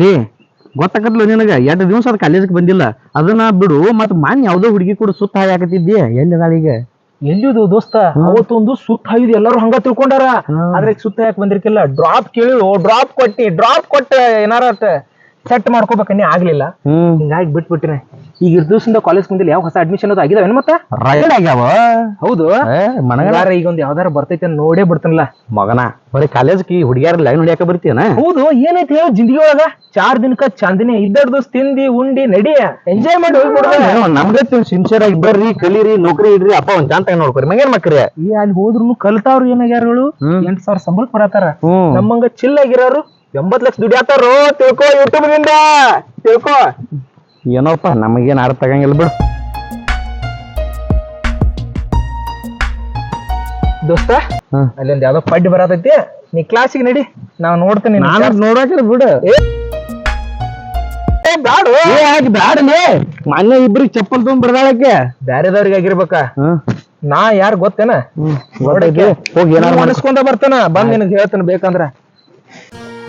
ಲೇ ಗೊತ್ತಾಕತ್ಲ ನಿನಗ? ಎರಡು ದಿವಸ ಅದ್ ಕಾಲೇಜಕ್ಕೆ ಬಂದಿಲ್ಲ. ಅದನ್ನ ಬಿಡು ಮತ್ ಮಾನ್ ಯಾವ್ದೋ ಹುಡುಗಿ ಕೂಡ ಸುತ್ತ ಹಾಕತ್ತಿದ್ದಿ ಎಲ್ಲಿದಾಳ ಈಗ? ಎಲ್ಲಿದು ದೋಸ್ತ? ಅವತ್ತೊಂದು ಸುತ್ತ ಹಾಯ್ದು ಎಲ್ಲರೂ ಹಂಗ ತಿಳ್ಕೊಂಡಾರ. ಆದ್ರೆ ಸುತ್ತ ಯಾಕೆ ಬಂದಿರ್ಕಿಲ್ಲ ಡ್ರಾಪ್ ಕೇಳಿ ಡ್ರಾಪ್ ಕೊಟ್ಟಿ ಡ್ರಾಪ್ ಕೊಟ್ಟ ಏನಾರ ಸೆಟ್ ಮಾಡ್ಕೋಬೇಕನ್ನೇ ಆಗ್ಲಿಲ್ಲ. ಹ್ಮ್. ಹಿಂಗಾಗಿ ಬಿಟ್ಬಿಟ್ಟಿನಿ ಈಗ ಇರ್ ದಿವಸದಿಂದ ಕಾಲೇಜ್ ಮುಂದೆ ಯಾವ ಹೊಸ ಅಡ್ಮಿಷನ್ ಅದು ಆಗಿದಾವೇನು ಮತ್ತೆ? ರೈಡ್ ಆಗ್ಯಾವ. ಹೌದು. ಏ, ಈಗ ಒಂದ್ ಯಾವ್ದಾರ ಬರ್ತೈತೆ ಅಂತ ನೋಡೇ ಬಿಡ್ತಾನಲ್ಲ. ಮಗನ ಬರೀ ಕಾಲೇಜ್ಗೆ ಹುಡುಗಿಯಾರ ಲೈನ್ ಹೊಡಿಯಾಕ ಬರ್ತೀಯನ? ಹೌದು ಏನೈತಿ ಹೇಳು ಜಿಂದಗಿ ಒಳಗ ಚಾರ್ ದಿನಕ್ಕ ಚಾಂದಿನಿ ಇದ್ದಡ್ ದೋಸ್ ತಿಂದಿ ಉಂಡಿ ನಡಿ. ಎಂಜಾಯ್ ಮಾಡಿ ಹೋಗ್ಬಿಡ್ದ ನಮ್ಗೆ ಸಿನ್ಸಿಯರ್ ಆಗಿ ಬರ್ರಿ ಕಲೀರಿ ನೌಕರಿ ಇಡ್ರಿ ಅಪ್ಪ ಒಂದ್ ಚಾಂತ ನೋಡ್ಕೊರಿ. ಮಗೇನ್ ಮಕ್ಕ್ರಿ? ಈ ಅಲ್ಲಿ ಹೋದ್ರು ಕಲ್ತಾವ್ರು ಏನಾಗ್ಯಾರು ಹ್ಮ್. ಎಂಟ್ ಸಾವಿರ ಸಂಬಳಕ್ ಬರತಾರ ಹ್ಮ್. ನಮ್ಮಂಗ ಚಿಲ್ ಆಗಿರೋರು ಎಂಬತ್ ಲಕ್ಷ ದುಡಿಯಾತಾರೋ ತಿಳ್ಕೊ ಯೂಟ್ಯೂಬ್ನಿಂದ. ತಿಳ್ಕೊ. ಏನೋಪ್ಪ ನಮಗೇನು ಅರ್ಥ ಆಗಂಗಿಲ್ಲ ಬಿಡು. ದೋಸ್ತ ಅಲ್ಲಿಂದ ಯಾವ್ದೋ ಪಡ್ಡಿ ಬರತೈತಿ. ನೀ ಕ್ಲಾಸಿಗೆ ನಡಿ. ನಾವ್ ನೋಡ್ತೀನಿ ನಾನು ನೋಡಾಕಿಲ್ಲ ಬಿಡು. ಬ್ಯಾಡು. ಏ ಬ್ಯಾಡ ಬ್ಯಾಡಲೇ ಮೊನ್ನೆ ಇಬ್ರಿಗೆ ಚಪ್ಪಲ್ ತುಂಬ ಬರ್ದಾಳಕ್ಕೆ. ಬ್ಯಾರೆದವ್ರಿಗೆ ಆಗಿರ್ಬೇಕ. ನಾ ಯಾರ್ ಗೊತ್ತೇನ. ಹೋಗಿ ಏನಾರ ಮಾಡ್ಕೊ. ಅನಿಸ್ಕೊಂಡ ಬರ್ತಾನ. ಬಂದ್ ನಿನಗ್ ಹೇಳ್ತಾನ ಬೇಕಂದ್ರ.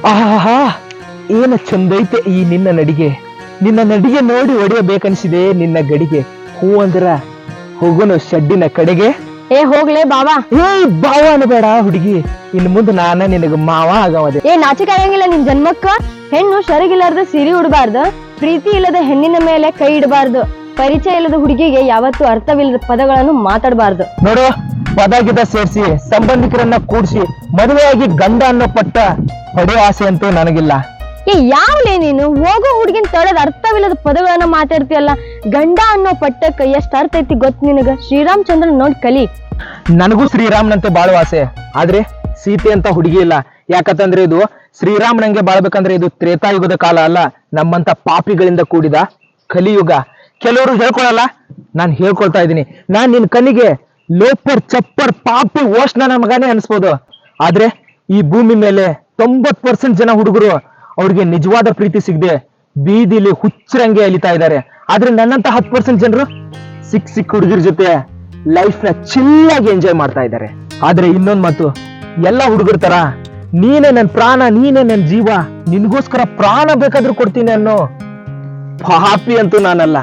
ಆಹಾ ಏನ ಚಂದೈತೆ ಈ ನಿನ್ನ ನಡಿಗೆ. ನಿನ್ನ ನಡಿಗೆ ನೋಡಿ ಒಡೆಯಬೇಕನ್ಸಿದೆ ನಿನ್ನ ಗಡಿಗೆ. ಹೂ ಅಂದ್ರ ಹೋಗೋನು ಶಡ್ಡಿನ ಕಡೆಗೆ. ಏ ಹೋಗ್ಲೇ ಬಾವಾ. ಏ ಬಾವ ಅನ್ಬೇಡ ಹುಡುಗಿ. ಇನ್ ಮುಂದೆ ನಾನ ನಿನಗ ಮಾವ ಆಗವದೆ. ಏ ನಾಚಿಕೆ ಆಗಂಗಿಲ್ಲ ನಿನ್ ಜನ್ಮಕ್ಕ? ಹೆಣ್ಣು ಸರಿಗಿಲ್ಲಾರ್ದ ಸಿರಿ ಉಡಬಾರ್ದು. ಪ್ರೀತಿ ಇಲ್ಲದ ಹೆಣ್ಣಿನ ಮೇಲೆ ಕೈ ಇಡಬಾರ್ದು. ಪರಿಚಯ ಇಲ್ಲದ ಹುಡುಗಿಗೆ ಯಾವತ್ತೂ ಅರ್ಥವಿಲ್ಲದ ಪದಗಳನ್ನು ಮಾತಾಡಬಾರ್ದು. ನೋಡು ಪದ ಗಿದ ಸೇರಿಸಿ ಸಂಬಂಧಿಕರನ್ನ ಕೂಡಿಸಿ ಮದುವೆಯಾಗಿ ಗಂಡ ಅನ್ನೋ ಪಟ್ಟ ಪಡೆಯೋ ಆಸೆ ಅಂತೂ ನನಗಿಲ್ಲ. ಏ ಯಾವ್ಲೇ ನೀನು? ಹೋಗೋ ಹುಡುಗಿನ ತಳದ ಅರ್ಥವಿಲ್ಲದ ಪದಗಳನ್ನ ಮಾತಾಡ್ತೀಯಲ್ಲ. ಗಂಡ ಅನ್ನೋ ಪಟ್ಟಕ್ಕ ಎಷ್ಟ್ ಅರ್ಥ ಐತಿ ಗೊತ್ತ ನಿನಗ? ಶ್ರೀರಾಮಚಂದ್ರ ನೋಡ್ ಕಲಿ. ನನಗೂ ಶ್ರೀರಾಮನಂತೆ ಬಾಳೋ ಆಸೆ. ಆದ್ರೆ ಸೀತೆ ಅಂತ ಹುಡುಗಿ ಇಲ್ಲ. ಯಾಕಂತಂದ್ರೆ ಇದು ಶ್ರೀರಾಮನಂಗೆ ಬಾಳ್ಬೇಕಂದ್ರೆ ಇದು ತ್ರೇತಾಯುಗದ ಕಾಲ ಅಲ್ಲ. ನಮ್ಮಂತ ಪಾಪಿಗಳಿಂದ ಕೂಡಿದ ಕಲಿಯುಗ. ಕೆಲವರು ಹೇಳ್ಕೊಳಲ್ಲ? ನಾನು ಹೇಳ್ಕೊಳ್ತಾ ಇದ್ದೀನಿ. ನಾನು ನಿನ್ನ ಕಣ್ಣಿಗೆ ಲೋಪರ್ ಚಪ್ಪರ್, ಪಾಪಿ ಓಷ್ಣ ನಮಗಾನೇ ಮಗನೇ ಅನ್ಸ್ಬೋದು. ಆದ್ರೆ ಈ ಭೂಮಿ ಮೇಲೆ ತೊಂಬತ್ ಪರ್ಸೆಂಟ್ ಜನ ಹುಡುಗರು ಅವ್ರಿಗೆ ನಿಜವಾದ ಪ್ರೀತಿ ಸಿಗದೆ ಬೀದಿಲಿ ಹುಚ್ಚರಂಗೆ ಅಲಿತಾ ಇದ್ದಾರೆ. ಆದ್ರೆ ನನ್ನಂತ ಹತ್ತು ಪರ್ಸೆಂಟ್ ಜನರು ಸಿಕ್ ಸಿಕ್ ಹುಡುಗರ ಜೊತೆ ಲೈಫ್ನ ಚಿಲ್ಲಾಗಿ ಎಂಜಾಯ್ ಮಾಡ್ತಾ ಇದ್ದಾರೆ. ಆದ್ರೆ ಇನ್ನೊಂದ್ ಮಾತು, ಎಲ್ಲ ಹುಡುಗರ ತರ ನೀನೇ ನನ್ ಪ್ರಾಣ, ನೀನೇ ನನ್ ಜೀವ, ನಿನ್ಗೋಸ್ಕರ ಪ್ರಾಣ ಬೇಕಾದ್ರೂ ಕೊಡ್ತೀನಿ ಅನ್ನೋ ಪಾಪಿ ಅಂತೂ ನಾನಲ್ಲ.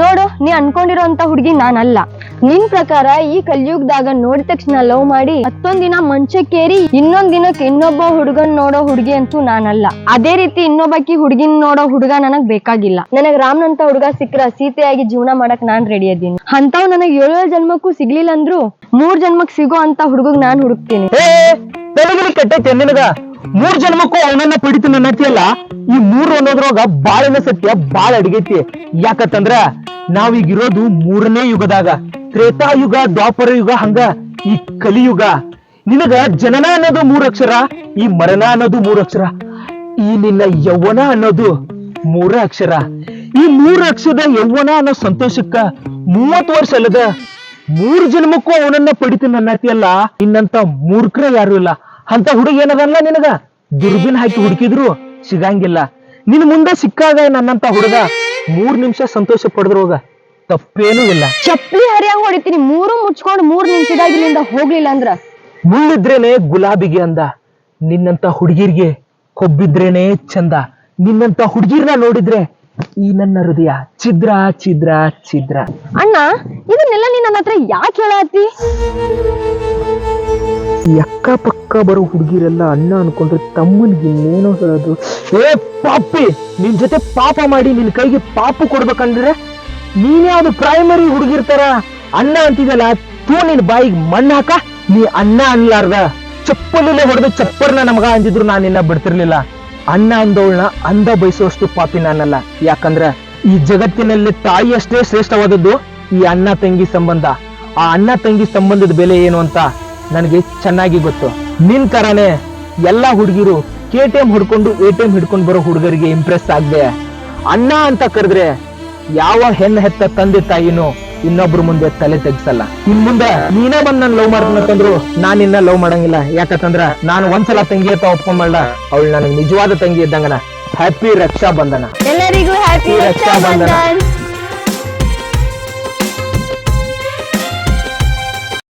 ನೋಡು, ನೀ ಅನ್ಕೊಂಡಿರೋಂತ ಹುಡುಗಿ ನಾನಲ್ಲ. ನಿನ್ ಪ್ರಕಾರ ಈ ಕಲಿಯುಗದಾಗ ನೋಡಿದ ತಕ್ಷಣ ಲವ್ ಮಾಡಿ ಮತ್ತೊಂದ್ ದಿನ ಮಂಚಕ್ಕೇರಿ ಇನ್ನೊಂದ್ ದಿನಕ್ಕೆ ಇನ್ನೊಬ್ಬ ಹುಡುಗನ್ ನೋಡೋ ಹುಡುಗಿ ಅಂತೂ ನಾನಲ್ಲ. ಅದೇ ರೀತಿ ಇನ್ನೊಬ್ಬಕಿ ಹುಡುಗಿನ್ ನೋಡೋ ಹುಡುಗ ನನಗ್ ಬೇಕಾಗಿಲ್ಲ. ನನಗ್ ರಾಮ್ನಂತ ಹುಡುಗ ಸಿಕ್ಕ್ರ, ಸೀತೆಯಾಗಿ ಜೀವನ ಮಾಡಕ್ ನಾನ್ ರೆಡಿ ಅದೀನಿ. ಅಂತವ್ ನನಗ್ ಏಳೋ ಜನ್ಮಕ್ಕೂ ಸಿಗ್ಲಿಲ್ಲ ಅಂದ್ರು ಮೂರ್ ಜನ್ಮಕ್ ಸಿಗೋ ಅಂತ ಹುಡುಗಗ್ ನಾನ್ ಹುಡುಕ್ತೀನಿ. ಮೂರ್ ಜನ್ಮಕ್ಕೂ ಅವನನ್ನ ಪಡಿತು ನನ್ನತಿಯಲ್ಲ ಈ ಮೂರು ಅನ್ನೋದ್ರೊಳಗ ಬಾಳಿನ ಸತ್ಯ ಬಾಳ ಅಡಿಗೈತಿ. ಯಾಕಂತಂದ್ರ ನಾವೀಗಿರೋದು ಮೂರನೇ ಯುಗದಾಗ. ತ್ರೇತಾಯುಗ ದ್ವಾಪರ ಯುಗ ಹಂಗ ಈ ಕಲಿಯುಗ. ನಿನಗ ಜನನ ಅನ್ನೋದು ಮೂರ ಅಕ್ಷರ ಈ ಮರಣ ಅನ್ನೋದು ಮೂರ ಅಕ್ಷರ ಈ ನಿನ್ನ ಯೌವನ ಅನ್ನೋದು ಮೂರ ಅಕ್ಷರ ಈ ಮೂರ ಅಕ್ಷರದ ಯೌವನ ಅನ್ನೋ ಸಂತೋಷಕ್ಕ ಮೂವತ್ತು ವರ್ಷ ಅಲ್ಲದ, ಮೂರ್ ಜನ್ಮಕ್ಕೂ ಅವನನ್ನ ಪಡಿತು ನನ್ನತಿಯಲ್ಲ ಇನ್ನಂತ ಮೂರ್ಖರ ಯಾರು ಇಲ್ಲ. ಅಂತ ಹುಡುಗ ಏನದಲ್ಲ ನಿನಗ? ದುರ್ಬಿನ್ ಹಾಕಿ ಹುಡುಕಿದ್ರು ಸಿಗಂಗಿಲ್ಲ. ನಿನ್ ಮುಂದೆ ಸಿಕ್ಕಾಗ ನನ್ನಂತ ಹುಡುಗ ಮೂರ್ ನಿಮಿಷ ಸಂತೋಷ ಪಡೆದ್ರೋಗ ತಪ್ಪೇನೂ ಇಲ್ಲ. ಚಪ್ಪಲಿ ಹರಿಯಂಗ್ ಹೊಡಿತೀನಿ. ಮೂರು ಮುಚ್ಕೊಂಡು ಮೂರ್ ನಿಮಿಷದಾಗ ಇಲ್ಲಿಂದ ಹೋಗ್ಲಿಲ್ಲ ಅಂದ್ರ? ಮುಳ್ಳಿದ್ರೇನೆ ಗುಲಾಬಿಗೆ ಅಂದ. ನಿನ್ನಂತ ಹುಡುಗಿರ್ಗೆ ಕೊಬ್ಬಿದ್ರೇನೆ ಚಂದ. ನಿನ್ನಂತ ಹುಡುಗಿರ್ನ ನೋಡಿದ್ರೆ ಈ ನನ್ನ ಹೃದಯ ಚಿದ್ರ ಚಿದ್ರ ಚಿದ್ರ ಅಣ್ಣ ಇದನ್ನೆಲ್ಲ ನೀನ್ ನನ್ನ ಹತ್ರ ಯಾಕೆ ಹೇಳತ್ತಿ? ಈ ಅಕ್ಕ ಪಕ್ಕ ಬರೋ ಹುಡುಗಿರೆಲ್ಲ ಅಣ್ಣ ಅನ್ಕೊಂಡ್ರೆ ತಮ್ಮನಿಗೆ ಇನ್ನೇನೋ ಹೇಳೋದು. ಏ ಪಾಪಿ! ನಿನ್ ಜೊತೆ ಪಾಪ ಮಾಡಿ ನಿನ್ ಕೈಗೆ ಪಾಪ ಕೊಡ್ಬೇಕಂದ್ರೆ ನೀನ್ಯಾವ್ದು ಪ್ರೈಮರಿ ಹುಡುಗಿರ್ತಾರ ಅಣ್ಣ ಅಂತಿದಲ್ಲ ತೂ ನಿನ್ ಬಾಯಿಗೆ ಮಣ್ಣು ಹಾಕ. ನೀ ಅಣ್ಣ ಅನ್ಲಾರ್ದ. ಚಪ್ಪಲಲ್ಲೇ ಹೊಡೆದು ಚಪ್ಪರ್ನ ನಮಗ ಅಂದಿದ್ರು ನಾನು ನಿನ್ನ ಬಿಡ್ತಿರ್ಲಿಲ್ಲ. ಅಣ್ಣ ಅಂದವಳನ್ನ ಅಂದ ಬಯಸುವಷ್ಟು ಪಾಪಿ ನಾನಲ್ಲ. ಯಾಕಂದ್ರ ಈ ಜಗತ್ತಿನಲ್ಲಿ ತಾಯಿ ಅಷ್ಟೇ ಶ್ರೇಷ್ಠವಾದದ್ದು ಈ ಅಣ್ಣ ತಂಗಿ ಸಂಬಂಧ. ಆ ಅಣ್ಣ ತಂಗಿ ಸಂಬಂಧದ ಬೆಲೆ ಏನು ಅಂತ ನನಗೆ ಚೆನ್ನಾಗಿ ಗೊತ್ತು. ನಿನ್ ತರಾನೇ ಎಲ್ಲಾ ಹುಡುಗಿರು ಕೆ ಟಿ ಎಂ ಹುಡ್ಕೊಂಡು ಎ ಟಿ ಎಂ ಹಿಡ್ಕೊಂಡು ಬರೋ ಹುಡುಗರಿಗೆ ಇಂಪ್ರೆಸ್ ಆಗದೆ. ಅಣ್ಣ ಅಂತ ಕರೆದ್ರೆ ಯಾವ ಹೆಣ್ಣು ಹೆತ್ತ ತಂದೆ ತಾಯಿನೂ ಇನ್ನೊಬ್ರ ಮುಂದೆ ತಲೆ ತೆಗ್ಸಲ್ಲ. ಇನ್ ಮುಂದೆ ನೀನೇ ಬಂದ್ ನನ್ ಲವ್ ಮಾಡ್ತಂದ್ರು ನಾನ್ ಇನ್ನ ಲವ್ ಮಾಡಂಗಿಲ್ಲ. ಯಾಕಂತಂದ್ರ ನಾನು ಒಂದ್ಸಲ ತಂಗಿ ಅಂತ ಒಪ್ಕೊಂಬಲ್ಲ ಅವಳು ನನಗೆ ನಿಜವಾದ ತಂಗಿ ಇದ್ದಂಗನ. ಹ್ಯಾಪಿ ರಕ್ಷಾ ಬಂಧನ ಎಲ್ಲರಿಗೂ ಹ್ಯಾಪಿ ರಕ್ಷಾ. ರಕ್ಷಾಬಂಧನ್.